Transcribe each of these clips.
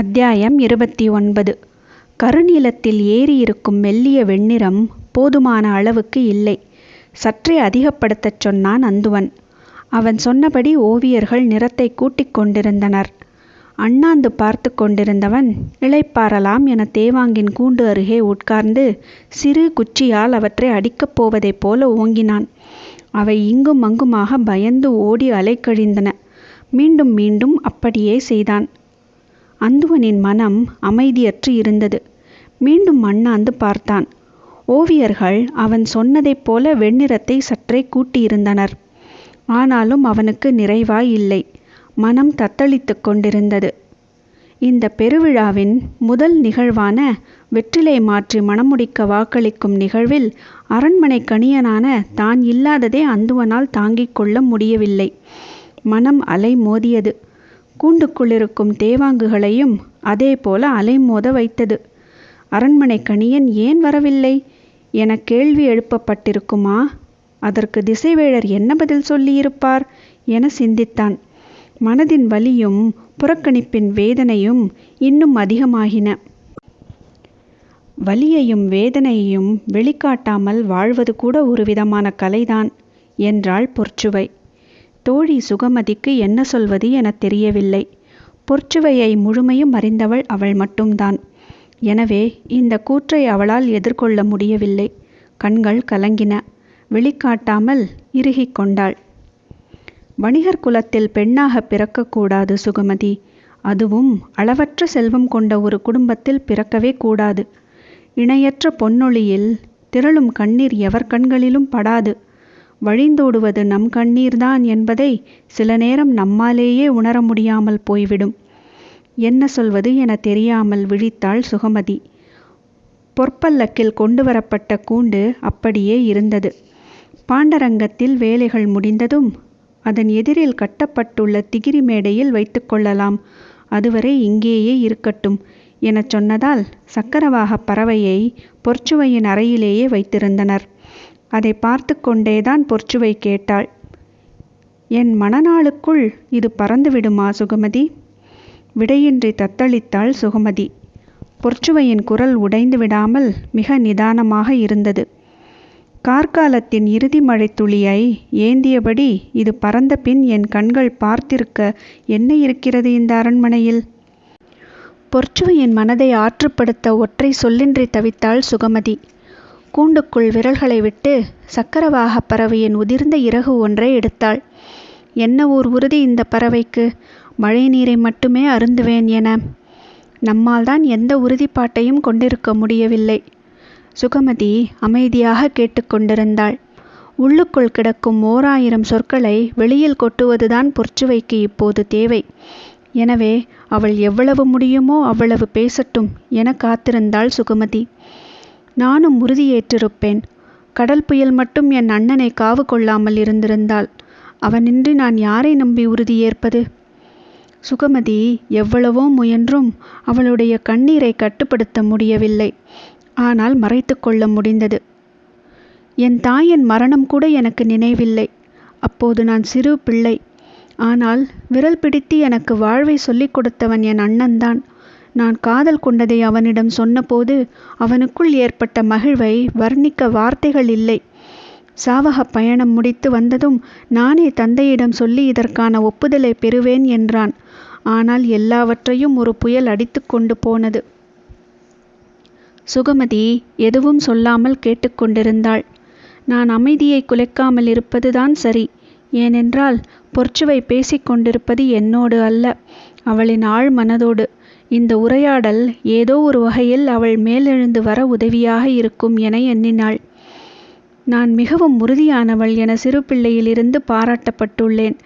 அத்தியாயம் இருபத்தி ஒன்பது. கருநீலத்தில் ஏறியிருக்கும் மெல்லிய வெண்ணிறம் போதுமான அளவுக்கு இல்லை. சற்றே அதிகப்படுத்தச் சொன்னான் அந்துவன். அவன் சொன்னபடி ஓவியர்கள் நிறத்தை கூட்டிக் கொண்டிருந்தனர். அண்ணாந்து பார்த்து கொண்டிருந்தவன் இளைப்பாறலாம் என தேவாங்கின் கூண்டு அருகே உட்கார்ந்து சிறு குச்சியால் அவற்றை அடிக்கப் போவதைப் போல ஓங்கினான். அவை இங்கும் அங்குமாக பயந்து ஓடி அலைக்கழிந்தன. மீண்டும் மீண்டும் அப்படியே செய்தான். அந்துவனின் மனம் அமைதியற்று இருந்தது. மீண்டும் மண்ணாந்து பார்த்தான். ஓவியர்கள் அவன் சொன்னதைப் போல வெண்ணிறத்தை சற்றே கூட்டியிருந்தனர். ஆனாலும் அவனுக்கு நிறைவாய் இல்லை. மனம் தத்தளித்து கொண்டிருந்தது. இந்த பெருவிழாவின் முதல் நிகழ்வான வெற்றிலை மாற்றி மணமுடிக்க வாக்களிக்கும் நிகழ்வில் அரண்மனை கணியனான தான் இல்லாததே அந்துவனால் தாங்கிக் கொள்ள முடியவில்லை. மனம் அலை மோதியது. கூண்டுக்குள்ளிருக்கும் தேவாங்குகளையும் அதே போல அலைமோத வைத்தது. அரண்மனை கணியன் ஏன் வரவில்லை? என கேள்வி எழுப்பப்பட்டிருக்குமா? அதற்கு திசைவேழர் என்ன பதில் சொல்லியிருப்பார்? என சிந்தித்தான். மனதின் வலியும் புறக்கணிப்பின் வேதனையும் இன்னும் அதிகமாகின. வலியையும் வேதனையையும் வெளிக்காட்டாமல் வாழ்வது கூட ஒரு விதமான கலைதான் என்றாள் பொற்சுவை. தோழி சுகமதிக்கு என்ன சொல்வது எனத் தெரியவில்லை. பொற்சுவையை முழுமையும் அறிந்தவள் அவள் மட்டும்தான். எனவே இந்த கூற்றை அவளால் எதிர்கொள்ள முடியவில்லை. கண்கள் கலங்கின. வெளிக்காட்டாமல் இறுகிக் கொண்டாள். வணிகர் குலத்தில் பெண்ணாக பிறக்கக்கூடாது சுகமதி. அதுவும் அளவற்ற செல்வம் கொண்ட ஒரு குடும்பத்தில் பிறக்கவே கூடாது. இணையற்ற பொன்னொழியில் திரளும் கண்ணீர் எவர் கண்களிலும் படாது. வழிந்தோடுவது நம் கண்ணீர்தான் என்பதை சில நேரம் நம்மாலேயே உணர முடியாமல் போய்விடும். என்ன சொல்வது என தெரியாமல் விழித்தாள் சுகமதி. பொற்பல்லக்கில் கொண்டு வரப்பட்ட கூண்டு அப்படியே இருந்தது. பாண்டரங்கத்தில் வேலைகள் முடிந்ததும் அதன் எதிரில் கட்டப்பட்டுள்ள திகிரி மேடையில் வைத்துக்கொள்ளலாம் அதுவரை இங்கேயே இருக்கட்டும் எனச் சொன்னதால் சக்கரவாக பறவையை பொற்சுவையின் அறையிலேயே வைத்திருந்தனர். அதை பார்த்து கொண்டேதான் பொற்சுவை கேட்டாள். என் மணநாளுக்குள் இது பறந்துவிடுமா சுகமதி? விடையின்றி தத்தளித்தாள் சுகமதி. பொற்சுவையின் குரல் உடைந்து விடாமல் மிக நிதானமாக இருந்தது. கார்காலத்தின் இறுதி மழை துளியை ஏந்தியபடி இது பறந்த பின் என் கண்கள் பார்த்திருக்க என்ன இருக்கிறது இந்த அரண்மனையில்? பொற்சுவையின் மனதை ஆற்றுப்படுத்த ஒற்றை சொல்லின்றி தவித்தாள் சுகமதி. கூண்டுக்குள் விரல்களை விட்டு சக்கரவாக பறவையின் உதிர்ந்த இறகு ஒன்றை எடுத்தாள். என்ன ஊர் உறுதி இந்த பறவைக்கு? மழை நீரை மட்டுமே அருந்துவேன் என. நம்மால் தான் எந்த உறுதிப்பாட்டையும் கொண்டிருக்க முடியவில்லை சுகமதி அமைதியாக கேட்டுக்கொண்டிருந்தாள். உள்ளுக்குள் கிடக்கும் ஓராயிரம் சொற்களை வெளியில் கொட்டுவதுதான் பொற்சுவைக்கு இப்போது தேவை. எனவே அவள் எவ்வளவு முடியுமோ அவ்வளவு பேசட்டும் என காத்திருந்தாள் சுகமதி. நானும் உறுதியேற்றிருப்பேன். கடல் புயல் மட்டும் என் அண்ணனை காவு கொள்ளாமல் இருந்திருந்தால் அவனின்றி நான் யாரை நம்பி உறுதியேற்பது? சுகமதி எவ்வளவோ முயன்றும் அவளுடைய கண்ணீரை கட்டுப்படுத்த முடியவில்லை. ஆனால் மறைத்து கொள்ள முடிந்தது. என் தாயின் மரணம் கூட எனக்கு நினைவில்லை. அப்போது நான் சிறு பிள்ளை. ஆனால் விரல் பிடித்து எனக்கு வாழ்வை சொல்லிக் கொடுத்தவன் என் அண்ணன்தான். நான் காதல் கொண்டதை அவனிடம் சொன்னபோது அவனுக்குள் ஏற்பட்ட மகிழ்வை வர்ணிக்க வார்த்தைகள் இல்லை. சாவக பயணம் முடித்து வந்ததும் நானே தந்தையிடம் சொல்லி இதற்கான ஒப்புதலை பெறுவேன் என்றான். ஆனால் எல்லாவற்றையும் ஒரு புயல் அடித்து கொண்டு போனது. சுகமதி எதுவும் சொல்லாமல் கேட்டுக்கொண்டிருந்தாள் நான் அமைதியை குலைக்காமல் இருப்பதுதான் சரி. ஏனென்றால் பொற்சுவை பேசிக்கொண்டிருப்பது என்னோடு அல்ல அவளின் ஆழ் மனதோடு இந்த உரையாடல் ஏதோ ஒரு வகையில் அவள் மேலெழுந்து வர உதவியாக இருக்கும் என எண்ணினாள். நான் மிகவும் உறுதியானவள் என சிறு பிள்ளையிலிருந்து பாராட்டப்பட்டுள்ளேன்.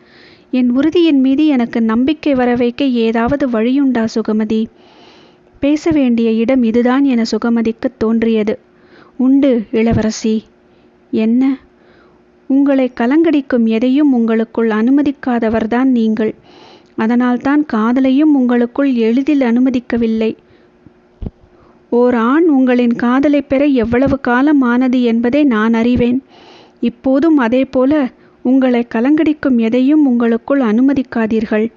என் உறுதியின் மீது எனக்கு நம்பிக்கை வர வைக்க ஏதாவது வழியுண்டா சுகமதி? பேச வேண்டிய இடம் இதுதான் என சுகமதிக்கு தோன்றியது. உண்டு இளவரசி. என்ன? உங்களை கலங்கடிக்கும் எதையும் உங்களுக்குள் அனுமதிக்காதவர்தான் நீங்கள். அதனால்தான் காதலையும் உங்களுக்குள் எளிதில் அனுமதிக்கவில்லை. ஓர் ஆண் உங்களின் காதலை பெற எவ்வளவு காலம் ஆனது என்பதை நான் அறிவேன். இப்போதும் அதேபோல உங்களை கலங்கடிக்கும் எதையும் உங்களுக்குள் அனுமதிக்காதீர்கள்.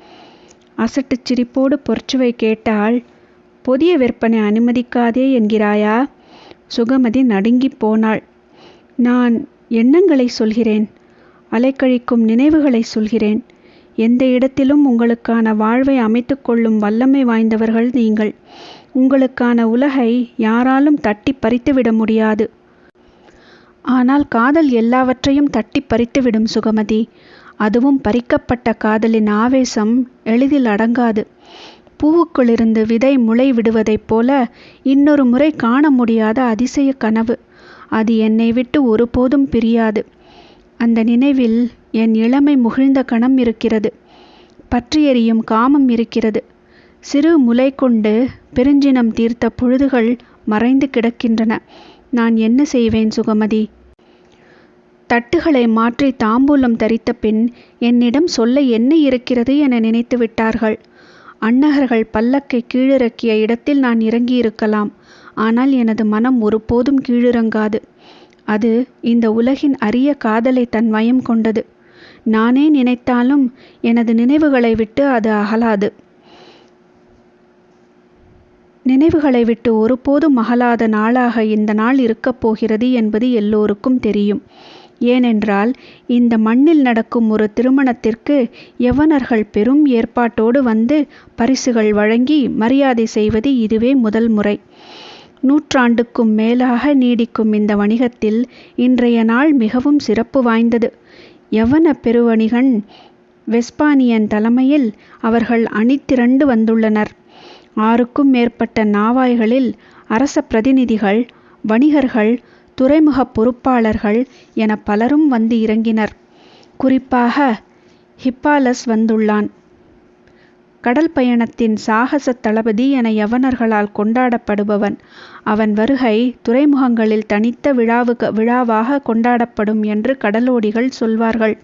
அசட்டுச் சிரிப்போடு பொற்சுவை கேட்டால் புதிய விற்பனை அனுமதிக்காதே என்கிறாயா? சுகமதி நடுங்கிப் போனாள். நான் எண்ணங்களை சொல்கிறேன் அலைக்கழிக்கும் நினைவுகளை சொல்கிறேன். எந்த இடத்திலும் உங்களுக்கான வாழ்வை அமைத்து கொள்ளும் வல்லமை வாய்ந்தவர்கள் நீங்கள். உங்களுக்கான உலகை யாராலும் தட்டி பறித்துவிட முடியாது. ஆனால் காதல் எல்லாவற்றையும் தட்டி பறித்துவிடும் சுகமதி. அதுவும் பறிக்கப்பட்ட காதலின் ஆவேசம் எளிதில் அடங்காது. பூவுக்குள்ளிருந்து விதை முளை விடுவதைப் போல இன்னொரு முறை காண முடியாத அதிசய கனவு. அது என்னை விட்டு ஒருபோதும் பிரியாது. அந்த நினைவில் என் இளமை முகிழ்ந்த கணம் இருக்கிறது. பற்றி காமம் இருக்கிறது. சிறு முலை கொண்டு பெருஞ்சினம் தீர்த்த பொழுதுகள் மறைந்து கிடக்கின்றன. நான் என்ன செய்வேன் சுகமதி? தட்டுகளை மாற்றி தாம்பூலம் தரித்த பின் என்னிடம் சொல்ல என்ன இருக்கிறது என நினைத்து விட்டார்கள். அன்னகர்கள் பல்லக்கை கீழிறக்கிய இடத்தில் நான் இறங்கியிருக்கலாம். ஆனால் எனது மனம் ஒருபோதும் கீழிறங்காது. அது இந்த உலகின் அரிய காதலை தன் வயம் கொண்டது. நானே நினைத்தாலும் எனது நினைவுகளை விட்டு அது அகலாது. நினைவுகளை விட்டு ஒருபோதும் அகலாத நாளாக இந்த நாள் இருக்கப் போகிறது என்பது எல்லோருக்கும் தெரியும். ஏனென்றால் இந்த மண்ணில் நடக்கும் ஒரு திருமணத்திற்கு யவனர்கள் பெரும் ஏற்பாட்டோடு வந்து பரிசுகள் வழங்கி மரியாதை செய்வது இதுவே முதல் முறை. நூற்றாண்டுக்கும் மேலாக நீடிக்கும் இந்த வணிகத்தில் இன்றைய நாள் மிகவும் சிறப்பு வாய்ந்தது. யவன பெருவணிகன் வெஸ்பானியன் தலைமையில் அவர்கள் அணிதிரண்டு வந்துள்ளனர். ஆறுக்கும் மேற்பட்ட நாவாய்களில் அரச பிரதிநிதிகள் வணிகர்கள் துறைமுக பொறுப்பாளர்கள் என பலரும் வந்து இறங்கினர். குறிப்பாக ஹிப்பாலஸ் வந்துள்ளான். கடல் பயணத்தின் சாகச தளபதி என யவனர்களால் கொண்டாடப்படுபவன். அவன் வருகை துறைமுகங்களில் தனித்த விழாவுக்கு விழாவாக கொண்டாடப்படும் என்று கடலோடிகள் சொல்வார்கள்.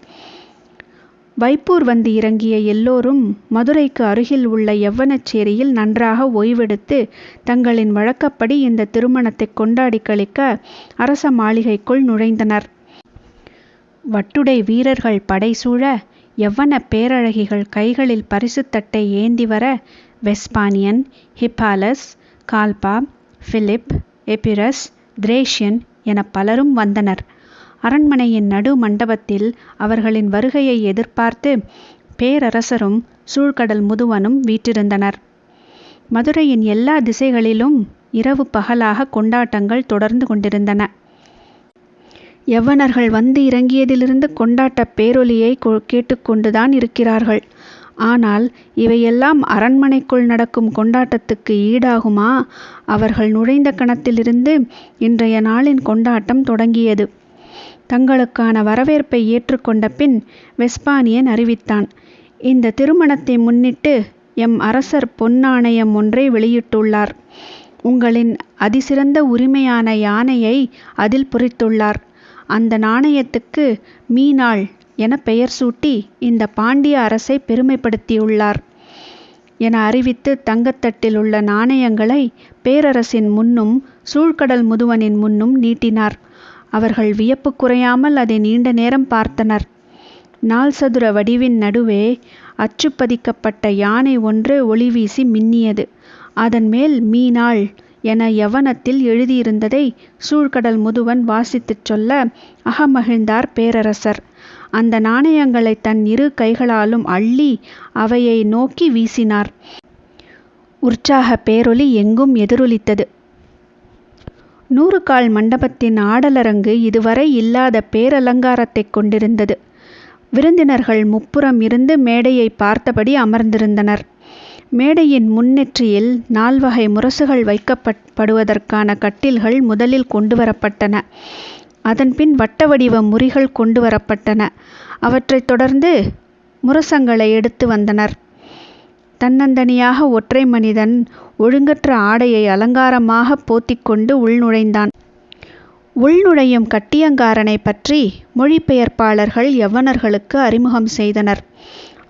வைப்பூர் வந்து இறங்கிய எல்லோரும் மதுரைக்கு அருகில் உள்ள யவ்வனச்சேரியில் நன்றாக ஓய்வெடுத்து தங்களின் வழக்கப்படி இந்த திருமணத்தை கொண்டாடி கழிக்க அரச மாளிகைக்குள் நுழைந்தனர். வட்டுடை வீரர்கள் படை சூழ யவ்வன பேரழகிகள் கைகளில் பரிசுத்தட்டை ஏந்தி வர Vespasian Hippalus Galba Philip Epirus Thracian என பலரும் வந்தனர். அரண்மனையின் நடு மண்டபத்தில் அவர்களின் வருகையை எதிர்பார்த்து பேரரசரும் சூழ்கடல் முதுவனும் வீற்றிருந்தனர். மதுரையின் எல்லா திசைகளிலும் இரவு பகலாக கொண்டாட்டங்கள் தொடர்ந்து கொண்டிருந்தன. யவனர்கள் வந்து இறங்கியதிலிருந்து கொண்டாட்ட பேரொலியை கேட்டுக்கொண்டுதான் இருக்கிறார்கள். ஆனால் இவையெல்லாம் அரண்மனைக்குள் நடக்கும் கொண்டாட்டத்துக்கு ஈடாகுமா? அவர்கள் நுழைந்த கணத்திலிருந்து இன்றைய நாளின் கொண்டாட்டம் தொடங்கியது. தங்களுக்கான வரவேற்பை ஏற்றுக்கொண்ட பின் வெஸ்பானியன் அறிவித்தான் இந்த திருமணத்தை முன்னிட்டு எம் அரசர் பொன்னாணயம் ஒன்றை வெளியிட்டுள்ளார். உங்களின் அதிசிறந்த உரிமையான யானையை அதில் பொறித்துள்ளார். அந்த நாணயத்துக்கு மீனாள் என பெயர் சூட்டி இந்த பாண்டிய அரசை பெருமைப்படுத்தியுள்ளார். என அறிவித்து தங்கத்தட்டில் உள்ள நாணயங்களை பேரரசின் முன்னும் சூழ்கடல் முதுவனின் முன்னும் நீட்டினார். அவர்கள் வியப்பு குறையாமல் அதை நீண்ட நேரம் பார்த்தனர். நாள் சதுர வடிவின் நடுவே அச்சு பதிக்கப்பட்ட யானை ஒன்று ஒளி வீசி மின்னியது. அதன் மேல் மீனாள் என யவனத்தில் எழுதியிருந்ததை சூழ்கடல் முதுவன் வாசித்துச் சொல்ல அகமகிழ்ந்தார் பேரரசர். அந்த நாணயங்களை தன் இரு கைகளாலும் அள்ளி அவையை நோக்கி வீசினார். உற்சாக பேரொலி எங்கும் எதிரொலித்தது. நூறுகால் மண்டபத்தின் ஆடலரங்கு இதுவரை இல்லாத பேரலங்காரத்தைக் கொண்டிருந்தது. விருந்தினர்கள் முப்புறம் இருந்து மேடையை பார்த்தபடி அமர்ந்திருந்தனர். மேடையின் முன்னெற்றியில் நால்வகை முரசுகள் வைக்கப்படுவதற்கான கட்டில்கள் முதலில் கொண்டு வரப்பட்டன அதன்பின் வட்ட வடிவ முறிகள் கொண்டு வரப்பட்டன அவற்றைத் தொடர்ந்து முரசங்களை எடுத்து வந்தனர். தன்னந்தனியாக ஒற்றை மனிதன் ஒழுங்கற்ற ஆடையை அலங்காரமாக போத்திக்கொண்டு உள்நுழைந்தான். உள்நுழையும் கட்டியங்காரனை பற்றி மொழிபெயர்ப்பாளர்கள் யவனர்களுக்கு அறிமுகம் செய்தனர்.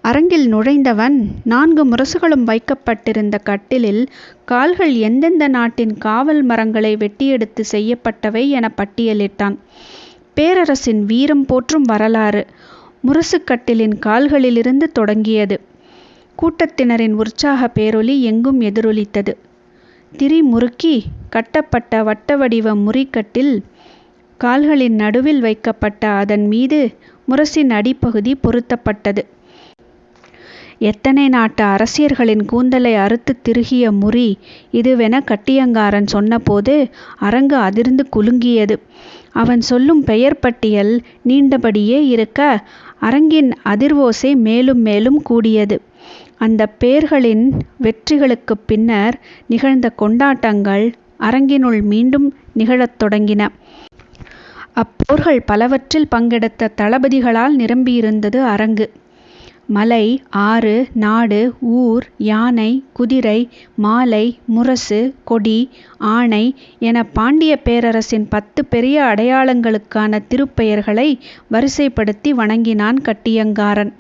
அரங்கில் நுழைந்தவன் நான்கு முரசுகளும் வைக்கப்பட்டிருந்த கட்டிலில் கால்கள் எந்தெந்த நாட்டின் காவல் மரங்களை வெட்டியெடுத்து செய்யப்பட்டவை என பட்டியலிட்டான் பேரரசின் வீரம் போற்றும் வரலாறு முரசுக்கட்டிலின் கால்களிலிருந்து தொடங்கியது கூட்டத்தினரின் உற்சாக பேரொலி எங்கும் எதிரொலித்தது. திரி முறுக்கி கட்டப்பட்ட வட்ட வடிவ முறிக்கட்டில் கால்களின் நடுவில் வைக்கப்பட்ட அதன் மீது முரசின் அடிப்பகுதி பொருத்தப்பட்டது. எத்தனை நாட்டு அரசியர்களின் கூந்தலை அறுத்துத் திருகிய முறி இதுவென கட்டியங்காரன் சொன்னபோது அரங்கு அதிர்ந்து குலுங்கியது. அவன் சொல்லும் பெயர் பட்டியல் நீண்டபடியே இருக்க அரங்கின் அதிர்வோசை மேலும் மேலும் கூடியது. அந்த பேர்களின் வெற்றிகளுக்குப் பின்னர் நிகழ்ந்த கொண்டாட்டங்கள் அரங்கினுள் மீண்டும் நிகழத் தொடங்கின. அப்போர்கள் பலவற்றில் பங்கெடுத்த தளபதிகளால் நிரம்பியிருந்தது அரங்கு. மலை, ஆறு, நாடு, ஊர், யானை, குதிரை, மாலை, முரசு, கொடி, ஆணை என பாண்டிய பேரரசின் பத்து பெரிய அடையாளங்களுக்கான திருப்பெயர்களை வரிசைப்படுத்தி வணங்கினான் கட்டியங்காரன்.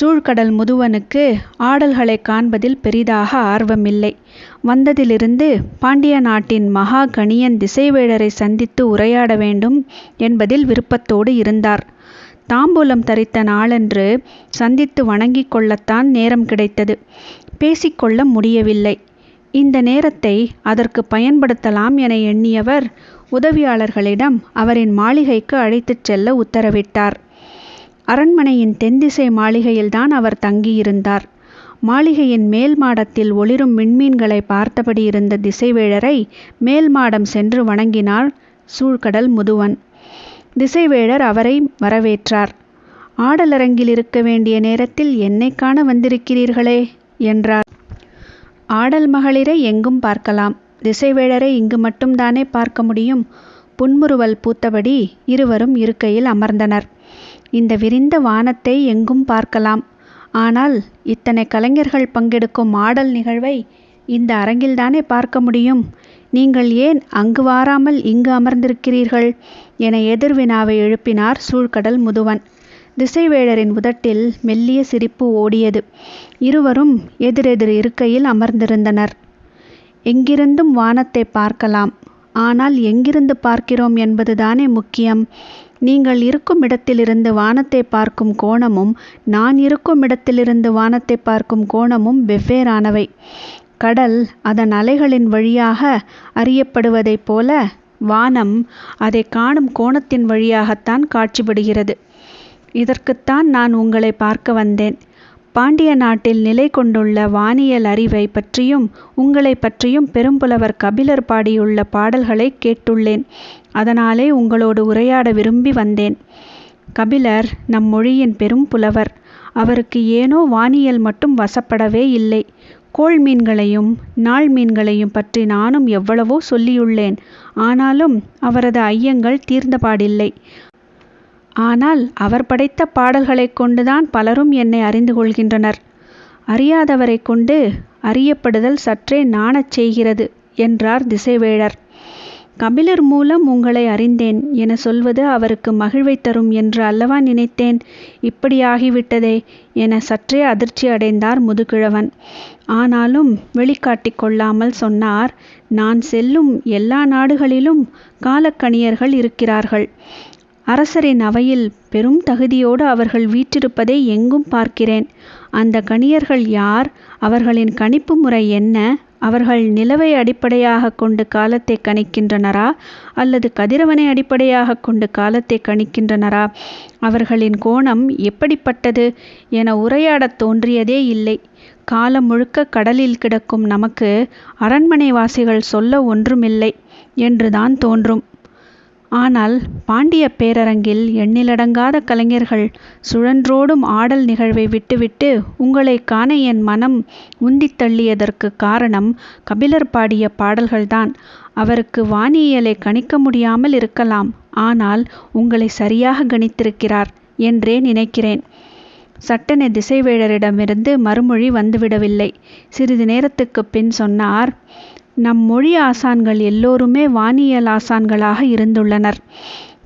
சூழ்கடல் முதுவனுக்கு ஆடல்களை காண்பதில் பெரிதாக ஆர்வமில்லை. வந்ததிலிருந்து பாண்டிய நாட்டின் மகா கணியன் திசைவேடரை சந்தித்து உரையாட வேண்டும் என்பதில் விருப்பத்தோடு இருந்தார். தாம்பூலம் தரித்த நாளன்று சந்தித்து வணங்கிக் கொள்ளத்தான் நேரம் கிடைத்தது. பேசிக் கொள்ள முடியவில்லை. இந்த நேரத்தை அதற்கு பயன்படுத்தலாம் என எண்ணியவர் உதவியாளர்களிடம் அவரின் மாளிகைக்கு அழைத்துச் செல்ல உத்தரவிட்டார். அரண்மனையின் தென்திசை மாளிகையில்தான் அவர் தங்கியிருந்தார். மாளிகையின் மேல் மாடத்தில் ஒளிரும் விண்மீன்களை பார்த்தபடி இருந்த திசைவேழரை மேல் மாடம் சென்று வணங்கினார் சூழ்கடல் முதுவன். திசைவேழர் அவரை வரவேற்றார். ஆடலரங்கில் இருக்க வேண்டிய நேரத்தில் என்னை காண வந்திருக்கிறீர்களே? என்றார். ஆடல் மகளிரை எங்கும் பார்க்கலாம். திசைவேழரை இங்கு மட்டும்தானே பார்க்க முடியும்? புன்முறுவல் பூத்தபடி இருவரும் இருக்கையில் அமர்ந்தனர். இந்த விரிந்த வானத்தை எங்கும் பார்க்கலாம். ஆனால் இத்தனை கலைஞர்கள் பங்கெடுக்கும் ஆடல் நிகழ்வை இந்த அரங்கில்தானே பார்க்க முடியும். நீங்கள் ஏன் அங்கு வாராமல் இங்கு அமர்ந்திருக்கிறீர்கள்? என எதிர்வினாவை எழுப்பினார் சூழ்கடல் முதுவன். திசைவேழரின் உதட்டில் மெல்லிய சிரிப்பு ஓடியது. இருவரும் எதிரெதிர் இருக்கையில் அமர்ந்திருந்தனர். எங்கிருந்தும் வானத்தைப் பார்க்கலாம். ஆனால் எங்கிருந்து பார்க்கிறோம் என்பதுதானே முக்கியம். நீங்கள் இருக்கும் இடத்திலிருந்து வானத்தை பார்க்கும் கோணமும் நான் இருக்கும் இடத்திலிருந்து வானத்தைப் பார்க்கும் கோணமும் வெவ்வேறானவை. கடல் அதன் அலைகளின் வழியாக அறியப்படுவதைப் போல வானம் அதை காணும் கோணத்தின் வழியாகத்தான் காட்சிப்படுகிறது. இதற்குத்தான் நான் உங்களை பார்க்க வந்தேன். பாண்டிய நாட்டில் நிலை கொண்டுள்ள வானியல் அறிவைப் பற்றியும் உங்களைப் பற்றியும் பெரும்புலவர் கபிலர் பாடியுள்ள பாடல்களைக் கேட்டுள்ளேன். அதனாலே உங்களோடு உரையாட விரும்பி வந்தேன். கபிலர் நம் மொழியின் பெரும் புலவர். அவருக்கு ஏனோ வானியல் மட்டும் வசப்படவே இல்லை. கோள் மீன்களையும் நாள் மீன்களையும் பற்றி நானும் எவ்வளவோ சொல்லியுள்ளேன். ஆனாலும் அவரது ஐயங்கள் தீர்ந்தபாடில்லை. ஆனால் அவர் படைத்த பாடல்களைக் கொண்டுதான் பலரும் என்னை அறிந்து கொள்கின்றனர். அறியாதவரைக் கொண்டு அறியப்படுதல் சற்றே நாணச் செய்கிறது என்றார் திசைவேழர். கபிலர் மூலம் உங்களை அறிந்தேன் என சொல்வது அவருக்கு மகிழ்வை தரும் என்று அல்லவா நினைத்தேன். இப்படியாகிவிட்டதே என சற்றே அதிர்ச்சி அடைந்தார் முதுகிழவன். ஆனாலும் வெளிக்காட்டிக் கொள்ளாமல் சொன்னார் நான் செல்லும் எல்லா நாடுகளிலும் காலக்கணியர்கள் இருக்கிறார்கள். அரசரின் அவையில் பெரும் தகுதியோடு அவர்கள் வீற்றிருப்பதை எங்கும் பார்க்கிறேன். அந்த கணியர்கள் யார்? அவர்களின் கணிப்பு முறை என்ன? அவர்கள் நிலவை அடிப்படையாக கொண்டு காலத்தை கணிக்கின்றனரா? அல்லது கதிரவனை அடிப்படையாகக் கொண்டு காலத்தை கணிக்கின்றனரா? அவர்களின் கோணம் எப்படிப்பட்டது? என உரையாடத் தோன்றியதே இல்லை. காலம் முழுக்க கடலில் கிடக்கும் நமக்கு அரண்மனை வாசிகள் சொல்ல ஒன்றுமில்லை என்றுதான் தோன்றும். ஆனால் பாண்டிய பேரரங்கில் எண்ணிலடங்காத கலைஞர்கள் சுழன்றோடும் ஆடல் நிகழ்வை விட்டுவிட்டு உங்களைக் காண என் மனம் உந்தித் தள்ளியதற்குக் காரணம் கபிலர் பாடிய பாடல்கள்தான். அவருக்கு வானியலை கணிக்க முடியாமல் இருக்கலாம். ஆனால் உங்களை சரியாக கணித்திருக்கிறார் என்றே நினைக்கிறேன். சட்டென திசைவேழரிடமிருந்து மறுமொழி வந்துவிடவில்லை. சிறிது நேரத்துக்குப் பின் சொன்னார் நம் மொழி ஆசான்கள் எல்லோருமே வானியல் ஆசான்களாக இருந்துள்ளனர்.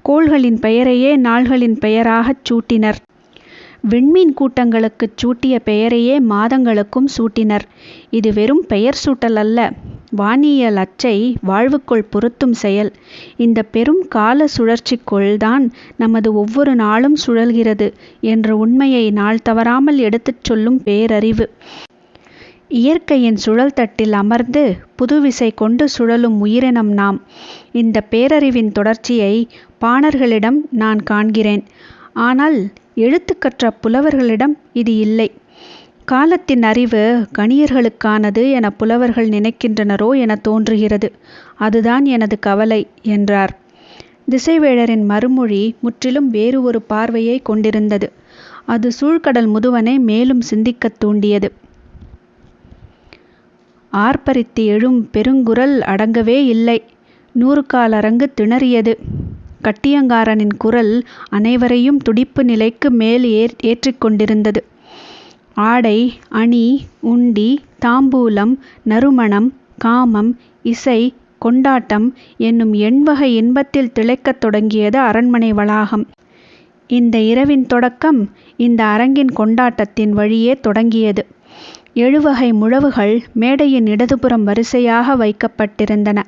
கோள்களின் பெயரையே நாள்களின் பெயராகச் சூட்டினர். விண்மீன் கூட்டங்களுக்குச் சூட்டிய பெயரையே மாதங்களுக்கும் சூட்டினர். இது வெறும் பெயர் சூட்டல் அல்ல. வானியல் அச்சை வாழ்வுக்குள் பொருத்தும் செயல் இந்த பெரும் கால சுழற்சிக்குள்தான் நமது ஒவ்வொரு நாளும் சுழல்கிறது என்ற உண்மையை நாள் தவறாமல் எடுத்துச் சொல்லும் பேரறிவு இயற்கையின் சுழல் தட்டில் அமர்ந்து புதுவிசை கொண்டு சுழலும் உயிரினம் நாம். இந்த பேரறிவின் தொடர்ச்சியை பாணர்களிடம் நான் காண்கிறேன். ஆனால் எழுத்துக்கற்ற புலவர்களிடம் இது இல்லை. காலத்தின் அறிவு கணியர்களுக்கானது என புலவர்கள் நினைக்கின்றனரோ என தோன்றுகிறது. அதுதான் எனது கவலை என்றார். திசைவேழரின் மறுமொழி முற்றிலும் வேறு ஒரு பார்வையை கொண்டிருந்தது. அது சூழ்கடல் முதுவனை மேலும் சிந்திக்கத் தூண்டியது. ஆர்ப்பரித்து எழும் பெருங்குரல் அடங்கவே இல்லை. நூறு கால் அரங்கு திணறியது. கட்டியங்காரனின் குரல் அனைவரையும் துடிப்பு நிலைக்கு மேல் ஏற் ஏற்றிக்கொண்டிருந்தது. ஆடை அணி உண்டி தாம்பூலம் நறுமணம் காமம் இசை கொண்டாட்டம் என்னும் எண்வகை இன்பத்தில் திளைக்கத் தொடங்கியது அரண்மனை வளாகம். இந்த இரவின் தொடக்கம் இந்த அரங்கின் கொண்டாட்டத்தின் வழியே தொடங்கியது. எழுவகை முழவுகள் மேடையின் இடதுபுறம் வரிசையாக வைக்கப்பட்டிருந்தன.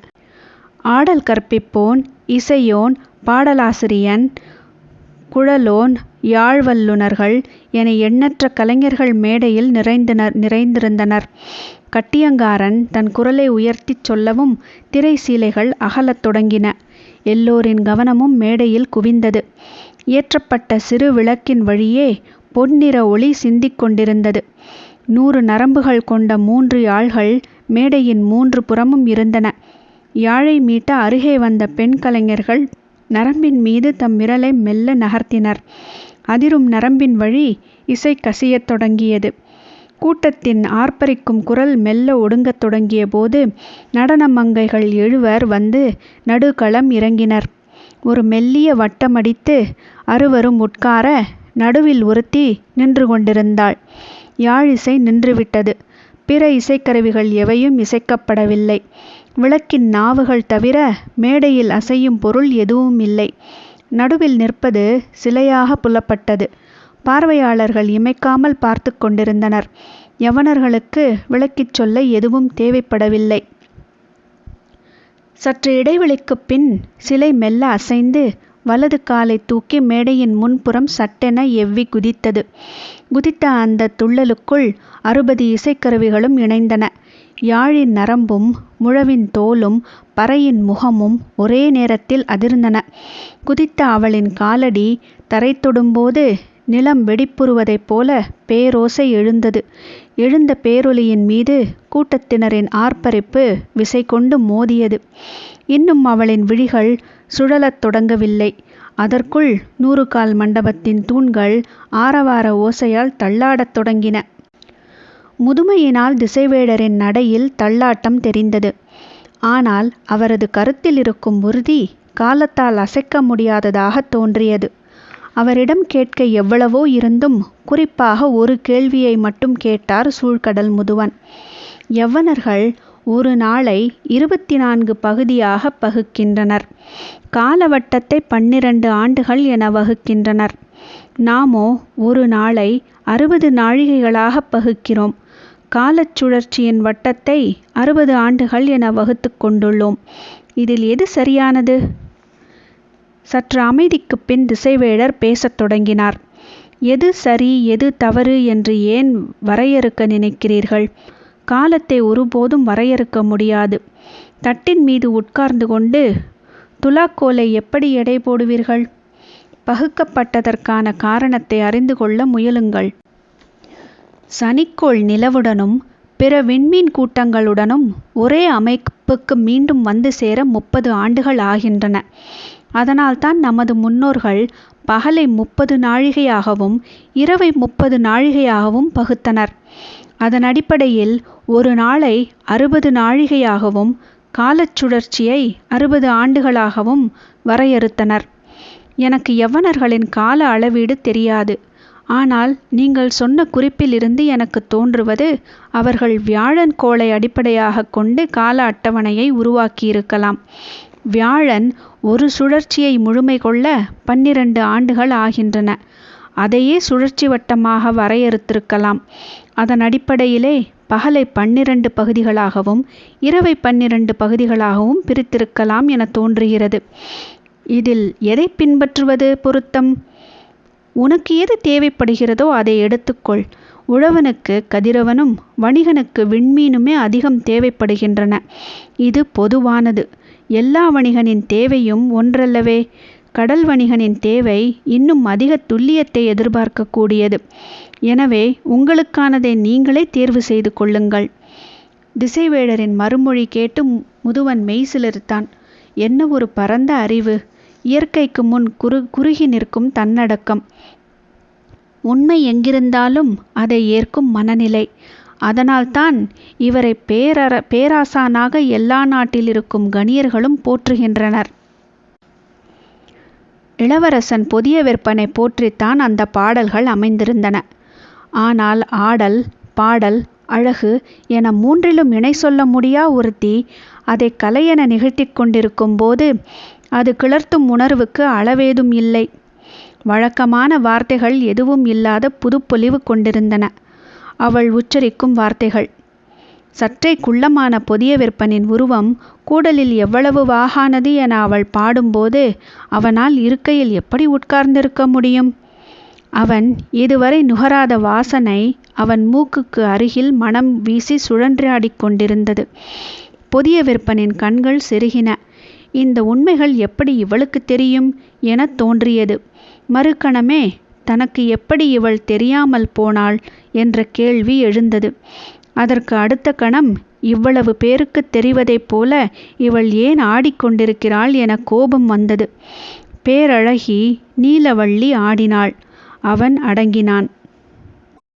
ஆடல் கற்பிப்போன் இசையோன் பாடலாசிரியன் குழலோன் யாழ்வல்லுனர்கள் என எண்ணற்ற கலைஞர்கள் மேடையில் நிறைந்தனர் நிறைந்திருந்தனர். கட்டியங்காரன் தன் குரலை உயர்த்திச் சொல்லவும் திரை சீலைகள் அகலத் தொடங்கின. எல்லோரின் கவனமும் மேடையில் குவிந்தது. ஏற்றப்பட்ட சிறு விளக்கின் வழியே பொன்னிற ஒளி சிந்திக் கொண்டிருந்தது. நூறு நரம்புகள் கொண்ட மூன்று யாழ்கள் மேடையின் மூன்று புறமும் இருந்தன. யாழை மீட்ட அருகே வந்த பெண் கலைஞர்கள் நரம்பின் மீது தம் விரலை மெல்ல நகர்த்தினர். அதிரும் நரம்பின் வழி இசை கசியத் தொடங்கியது. கூட்டத்தின் ஆர்ப்பரிக்கும் குரல் மெல்ல ஒடுங்கத் தொடங்கிய போது நடன மங்கைகள் எழுவர் வந்து நடுக்களம் இறங்கினர். ஒரு மெல்லிய வட்டமடித்து அறுவரும் உட்கார நடுவில் ஒருத்தி நின்று கொண்டிருந்தாள். யாழிசை நின்றுவிட்டது. பிற இசைக்கருவிகள் எவையும் இசைக்கப்படவில்லை. விளக்கின் நாவுகள் தவிர மேடையில் அசையும் பொருள் எதுவும் இல்லை. நடுவில் நிற்பது சிலையாக புலப்பட்டது. பார்வையாளர்கள் இமைக்காமல் பார்த்து கொண்டிருந்தனர். யவனர்களுக்கு விளக்கிச் சொல்ல எதுவும் தேவைப்படவில்லை. சற்று இடைவெளிக்குப் பின் சிலை மெல்ல அசைந்து வலது காலை தூக்கி மேடையின் முன்புறம் சட்டென எவ்வி குதித்தது. குதித்த அந்த துள்ளலுக்குள் அறுபது இசைக்கருவிகளும் இணைந்தன. யாழின் நரம்பும் முழவின் தோலும் பறையின் முகமும் ஒரே நேரத்தில் அதிர்ந்தன. குதித்த அவளின் காலடி தரை தொடும்போது நிலம் வெடிப்புறுவதைப் போல பேரோசை எழுந்தது. எழுந்த பேரொலியின் மீது கூட்டத்தினரின் ஆர்ப்பரிப்பு விசை கொண்டு மோதியது. இன்னும் அவளின் விழிகள் சுழலத் தொடங்கவில்லை. அதற்குள் நூறுகால் மண்டபத்தின் தூண்கள் ஆரவார ஓசையால் தள்ளாடத் தொடங்கின. முதுமையினால் திசைவேடரின் நடையில் தள்ளாட்டம் தெரிந்தது. ஆனால் அவரது கருத்தில் இருக்கும் உறுதி காலத்தால் அசைக்க முடியாததாக தோன்றியது. அவரிடம் கேட்க எவ்வளவோ இருந்தும் குறிப்பாக ஒரு கேள்வியை மட்டும் கேட்டார் சூழ்கடல் முதுவன். யவ்வனர்கள் ஒரு நாளை இருபத்தி நான்கு பகுதியாக பகுக்கின்றனர். காலவட்டத்தை பன்னிரண்டு ஆண்டுகள் என வகுக்கின்றனர். நாமோ ஒரு நாளை அறுபது நாழிகைகளாக பகுக்கிறோம். காலச் சுழற்சியின் வட்டத்தை அறுபது ஆண்டுகள் என வகுத்து கொண்டுள்ளோம். இதில் எது சரியானது? சற்று அமைதிக்குப் பின் திசைவேடர் பேசத் தொடங்கினார். எது சரி எது தவறு என்று ஏன் வரையறுக்க நினைக்கிறீர்கள்? காலத்தை ஒருபோதும் வரையறுக்க முடியாது. தட்டின் மீது உட்கார்ந்து கொண்டு துலாக்கோலை எப்படி எடை போடுவீர்கள்? பகுக்கப்பட்டதற்கான காரணத்தை அறிந்து கொள்ள முயலுங்கள் சனிக்கோள் நிலவுடனும் பிற விண்மீன் கூட்டங்களுடனும் ஒரே அமைப்புக்கு மீண்டும் வந்து சேர முப்பது ஆண்டுகள் ஆகின்றன. அதனால்தான் நமது முன்னோர்கள் பகலை முப்பது நாழிகையாகவும் இரவை முப்பது நாழிகையாகவும் பகுத்தனர். அதன் அடிப்படையில் ஒரு நாளை அறுபது நாழிகையாகவும் காலச் சுழற்சியை அறுபது ஆண்டுகளாகவும் வரையறுத்தனர். எனக்கு யவனர்களின் கால அளவீடு தெரியாது. ஆனால் நீங்கள் சொன்ன குறிப்பிலிருந்து எனக்கு தோன்றுவது அவர்கள் வியாழன் கோளை அடிப்படையாக கொண்டு கால அட்டவணையை உருவாக்கியிருக்கலாம். வியாழன் ஒரு சுழற்சியை முழுமை கொள்ள பன்னிரண்டு ஆண்டுகள் ஆகின்றன. அதையே சுழற்சி வட்டமாக வரையறுத்திருக்கலாம். அதன் அடிப்படையிலே பகலை பன்னிரண்டு பகுதிகளாகவும் இரவை பன்னிரண்டு பகுதிகளாகவும் பிரித்திருக்கலாம் என தோன்றுகிறது. இதில் எதை பின்பற்றுவது பொருத்தம்? உனக்கு எது தேவைப்படுகிறதோ அதை எடுத்துக்கொள். உழவனுக்கு கதிரவனும் வணிகனுக்கு விண்மீனுமே அதிகம் தேவைப்படுகின்றன. இது பொதுவானது. எல்லா வணிகனின் தேவையும் ஒன்றல்லவே. கடல் வணிகனின் தேவை இன்னும் அதிக துல்லியத்தை எதிர்பார்க்கக்கூடியது. எனவே உங்களுக்கானதை நீங்களே தேர்வு செய்து கொள்ளுங்கள். திசைவேடரின் மறுமொழி கேட்டு முதுவன் மெய்சிலிருத்தான் என்ன ஒரு பரந்த அறிவு. இயற்கைக்கு முன் குறு குறுகி நிற்கும் தன்னடக்கம். உண்மை எங்கிருந்தாலும் அதை ஏற்கும் மனநிலை. அதனால்தான் இவரை பேரர பேராசானாக எல்லா நாட்டில் இருக்கும் கணியர்களும் போற்றுகின்றனர். இளவரசன் புதிய விற்பனை போற்றித்தான் அந்த பாடல்கள் அமைந்திருந்தன. ஆனால் ஆடல் பாடல் அழகு என மூன்றிலும் இணை சொல்ல முடியா ஒருத்தி அதை கலையென நிகழ்த்தி கொண்டிருக்கும் போது அது கிளர்த்தும் உணர்வுக்கு அளவேதும் இல்லை. வழக்கமான வார்த்தைகள் எதுவும் இல்லாத புதுப்பொலிவு கொண்டிருந்தன. அவள் உச்சரிக்கும் வார்த்தைகள். சற்றே குள்ளமான பொதிய விற்பனின் உருவம் கூடலில் எவ்வளவு வாகானது என அவள் பாடும்போது அவனால் இருக்கையில் எப்படி உட்கார்ந்திருக்க முடியும்? அவன் இதுவரை நுகராத வாசனை அவன் மூக்குக்கு அருகில் மனம் வீசி சுழன்றாடிக் கொண்டிருந்தது. புதிய விற்பனின் கண்கள் செருகின. இந்த உண்மைகள் எப்படி இவளுக்கு தெரியும் என தோன்றியது. மறுகணமே தனக்கு எப்படி இவள் தெரியாமல் போனாள் என்ற கேள்வி எழுந்தது. அதற்கு அடுத்த கணம் இவ்வளவு பேருக்கு தெரிவதைப் போல இவள் ஏன் ஆடிக்கொண்டிருக்கிறாள் என கோபம் வந்தது. பேரழகி நீலவள்ளி ஆடினாள். அவன் அடங்கினான்.